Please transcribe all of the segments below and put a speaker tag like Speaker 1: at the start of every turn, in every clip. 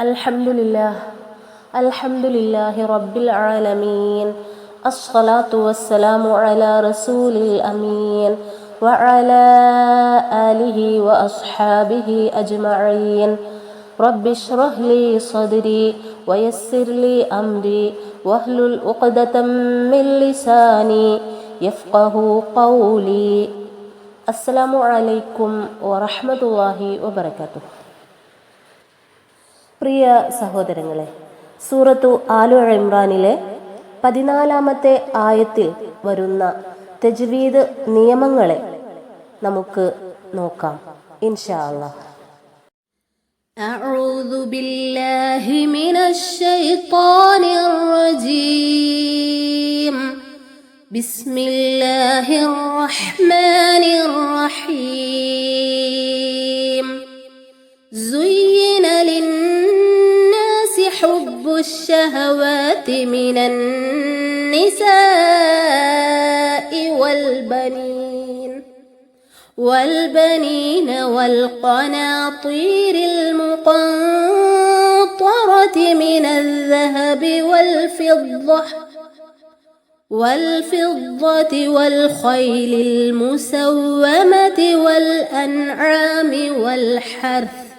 Speaker 1: الحمد لله الحمد لله رب العالمين الصلاة والسلام على رسول الأمين وعلى آله وأصحابه أجمعين. رب اشرح لي صدري ويسر لي أمري واحلل عقدة من لساني يفقه قولي. السلام عليكم ورحمة الله وبركاته. പ്രിയ സഹോദരങ്ങളെ സൂറത്തു ആലു ഇമ്രാനിലെ പതിനാലാമത്തെ ആയത്തിൽ വരുന്ന തജ്വീദ് നിയമങ്ങളെ നമുക്ക് നോക്കാം ഇൻഷാ അല്ലാഹ്
Speaker 2: أعوذ بالله من الشيطان الرجيم بسم الله الرحمن الرحيم الشهوات من النساء والبنين والبنين والقناطير المقنطرة من الذهب والفضة والفضة والخيل المسومة والأنعام والحرث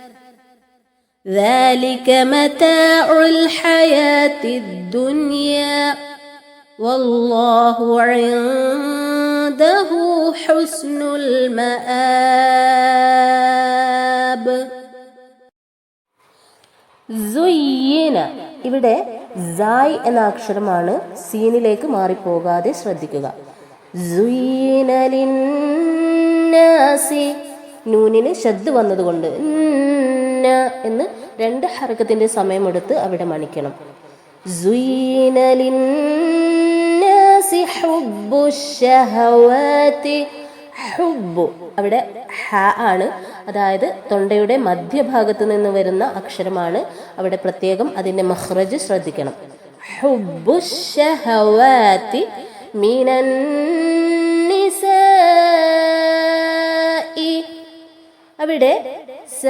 Speaker 2: ذلك متاع الحياة الدنيا والله عنده حسن المآب
Speaker 1: സുയ്യീന ഇവിടെ സായ് എന്ന അക്ഷരമാണ് സീനിലേക്ക് മാറിപ്പോകാതെ ശ്രദ്ധിക്കുക സുയ്യീന ലിന്നാസി നൂനിന് ശബ്ദ വന്നതുകൊണ്ട് ന്ന എന്ന് രണ്ട് ഹർക്കത്തിന്റെ സമയമെടുത്ത് അവിടെ മണിക്കണം. അവിടെ ഹ ആണ്. അതായത് തൊണ്ടയുടെ മധ്യഭാഗത്ത് നിന്ന് വരുന്ന അക്ഷരമാണ് അവിടെ പ്രത്യേകം അതിന്റെ മഹ്റജ് ശ്രദ്ധിക്കണം. മിനൻ അവിടെ സ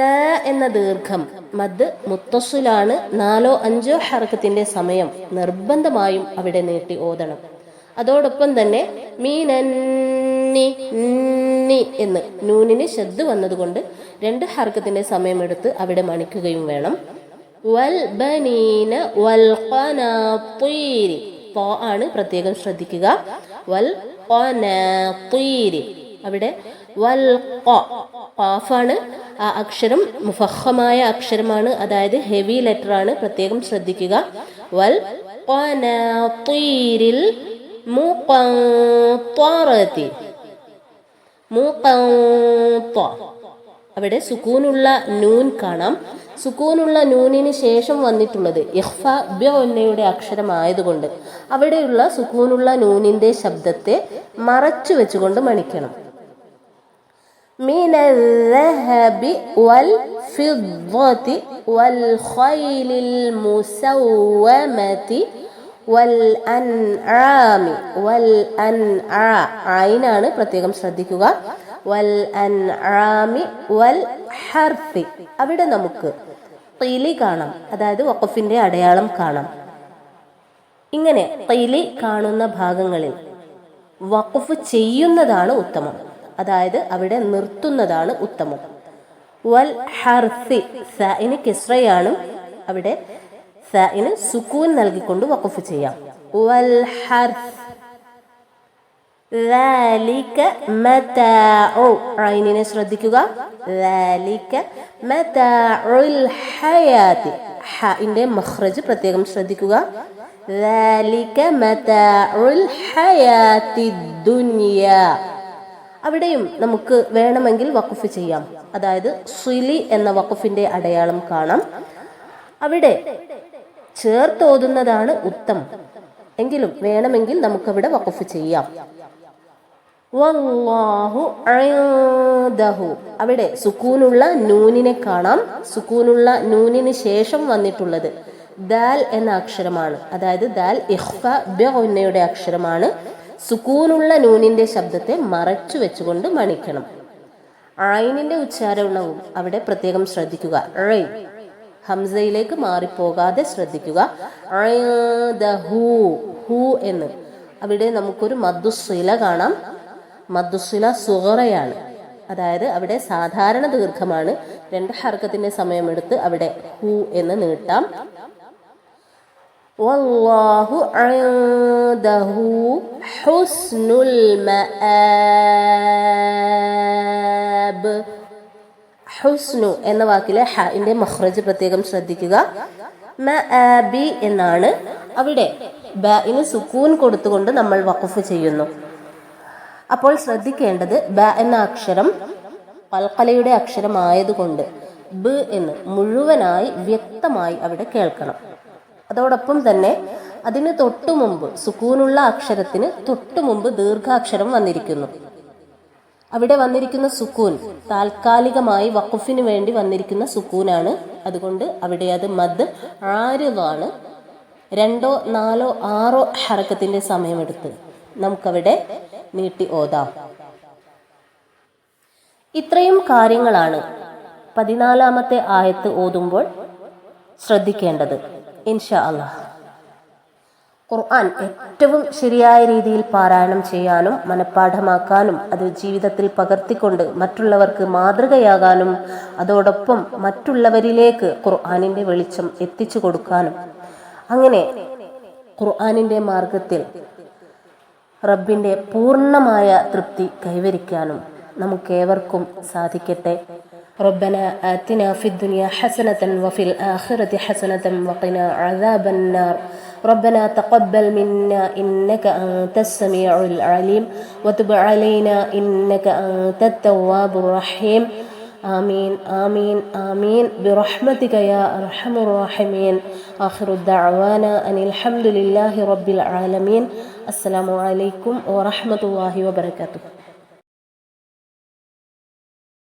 Speaker 1: എന്ന ദീർഘം. മദ് മുത്തസുലാണ് നാലോ അഞ്ചോ ഹർക്കത്തിന്റെ സമയം നിർബന്ധമായും അവിടെ നീട്ടി ഓതണം. അതോടൊപ്പം തന്നെ മീനന്നി എന്ന് നൂനിന് ശബ്ദ വന്നതുകൊണ്ട് രണ്ട് ഹർക്കത്തിന്റെ സമയമെടുത്ത് അവിടെ മണിക്കുകയും വേണം. വൽ ബനീന വൽ ആണ് പ്രത്യേകം ശ്രദ്ധിക്കുക. വൽ അവിടെ വൽ ഖാഫാണ് ആ അക്ഷരം മുഫഹമായ അക്ഷരമാണ്. അതായത് ഹെവി ലെറ്റർ ആണ് പ്രത്യേകം ശ്രദ്ധിക്കുക. വൽ മുഖത്ത അവിടെ സുക്കൂനുള്ള നൂൻ കാണാം. സുക്കൂനുള്ള നൂനിന് ശേഷം വന്നിട്ടുള്ളത് ഇഹ്ഫ ബ്യൊന്നയുടെ അക്ഷരമായതുകൊണ്ട്. അവിടെയുള്ള സുക്കൂനുള്ള നൂനിന്റെ ശബ്ദത്തെ മറച്ചു വെച്ചുകൊണ്ട് മണിക്കണം. من الذهب والفضة والخيل المسومة والأنعام والأنعا ആയിനാണ് പ്രത്യേകം ശ്രദ്ധിക്കുക വൽ അൻആമി വൽ ഹർഫി അവിടെ നമുക്ക് ഖീലി കാണാം അതായത് വഖഫിന്റെ അടയാളം കാണാം ഇങ്ങനെ ഖീലി കാണുന്ന ഭാഗങ്ങളിൽ വഖഫ് ചെയ്യുന്നതാണ് ഉത്തമം അതായത് അവിടെ നിർത്തുന്നതാണ് ഉത്തമം. വൽ ഹർഫി സഇന് കിസ്രയാണ് അവിടെ സഇന് സുക്കൂൻ നൽകിക്കൊണ്ട് വഖഫ് ചെയ്യാം. വൽ ഹർസ് ذلك متاع عيننا ശ്രദ്ധിക്കുക. ذلك متاع الحياة ഹാഇന്റെ മഖ്റജ് പ്രത്യേകം ശ്രദ്ധിക്കുക. ذلك മതാഉൽ الحياة ദുനിയാ. അവിടെയും നമുക്ക് വേണമെങ്കിൽ വഖഫ് ചെയ്യാം. അതായത് സുലി എന്ന വഖഫിന്റെ അടയാളം കാണാം. അവിടെ ചേർത്തോതുന്നതാണ് ഉത്തമം എങ്കിലും വേണമെങ്കിൽ നമുക്ക് നമുക്കവിടെ വഖഫ് ചെയ്യാം. അവിടെ സുക്കൂനുള്ള നൂനിനെ കാണാം. സുക്കൂനുള്ള നൂനിന് ശേഷം വന്നിട്ടുള്ളത് ദാൽ എന്ന അക്ഷരമാണ്. അതായത് ദാൽ ഇഹ്ഫ ബിയുടെ അക്ഷരമാണ്. സുക്കൂനുള്ള നൂനിന്റെ ശബ്ദത്തെ മറച്ചു വെച്ചുകൊണ്ട് മണിക്കണം. ഐനിന്റെ ഉച്ചാരണവും അവിടെ പ്രത്യേകം ശ്രദ്ധിക്കുക. ഐ. ഹംസയിലേക്ക് മാറിപ്പോകാതെ ശ്രദ്ധിക്കുക. ഹൂ ഹു എന്ന്. അവിടെ നമുക്കൊരു മദ്ദുസ്വില കാണാം. മദ്ദുസ്വില സുഹറയാണ്. അതായത് അവിടെ സാധാരണ ദീർഘമാണ്. രണ്ട് ഹർക്കത്തിന്റെ സമയമെടുത്ത് അവിടെ ഹു എന്ന് നീട്ടാം. വല്ലാഹു ഹുസ്നുൽ മആബ്. ഹുസ്നു എന്ന വാക്കിലെ ഹന്റെ മഹ്റജ് പ്രത്യേകം ശ്രദ്ധിക്കുക. മആബി എന്നാണ് അവിടെ ബിന് സുക്കൂൻ കൊടുത്തുകൊണ്ട് നമ്മൾ വഖഫ് ചെയ്യുന്നു. അപ്പോൾ ശ്രദ്ധിക്കേണ്ടത് ബ എന്ന അക്ഷരം പൽക്കലയുടെ അക്ഷരമായതുകൊണ്ട് ബ് എന്ന് മുഴുവനായി വ്യക്തമായി അവിടെ കേൾക്കണം. അതോടൊപ്പം തന്നെ അതിന് തൊട്ടു മുമ്പ് സുക്കൂനുള്ള അക്ഷരത്തിന് തൊട്ടു മുമ്പ് ദീർഘാക്ഷരം വന്നിരിക്കുന്നു. അവിടെ വന്നിരിക്കുന്ന സുക്കൂൻ താൽക്കാലികമായി വഖഫിന് വേണ്ടി വന്നിരിക്കുന്ന സുക്കൂനാണ്. അതുകൊണ്ട് അവിടെ അത് മദ് ആരുതാണ് രണ്ടോ നാലോ ആറോ ഹറക്കത്തിന്റെ സമയമെടുത്ത് നമുക്കവിടെ നീട്ടി ഓതാം. ഇത്രയും കാര്യങ്ങളാണ് പതിനാലാമത്തെ ആയത്ത് ഓതുമ്പോൾ ശ്രദ്ധിക്കേണ്ടത്. ഇൻഷാ അള്ളാഹ് ഖുർആൻ ഏറ്റവും ശരിയായ രീതിയിൽ പാരായണം ചെയ്യാനും മനഃപ്പാഠമാക്കാനും അത് ജീവിതത്തിൽ പകർത്തിക്കൊണ്ട് മറ്റുള്ളവർക്ക് മാതൃകയാകാനും അതോടൊപ്പം മറ്റുള്ളവരിലേക്ക് ഖുർആനിന്റെ വെളിച്ചം എത്തിച്ചു കൊടുക്കാനും. അങ്ങനെ ഖുർആനിന്റെ മാർഗത്തിൽ റബ്ബിന്റെ പൂർണമായ തൃപ്തി കൈവരിക്കാനും നമുക്കേവർക്കും സാധിക്കട്ടെ. ربنا آتنا في الدنيا حسنة وفي الآخرة حسنة وقنا عذاب النار. ربنا تقبل منا إنك أنت السميع العليم. وتب علينا إنك أنت التواب الرحيم. آمين آمين آمين. برحمتك يا أرحم الراحمين. آخر الدعوانا أن الحمد لله رب العالمين. السلام عليكم ورحمة الله وبركاته.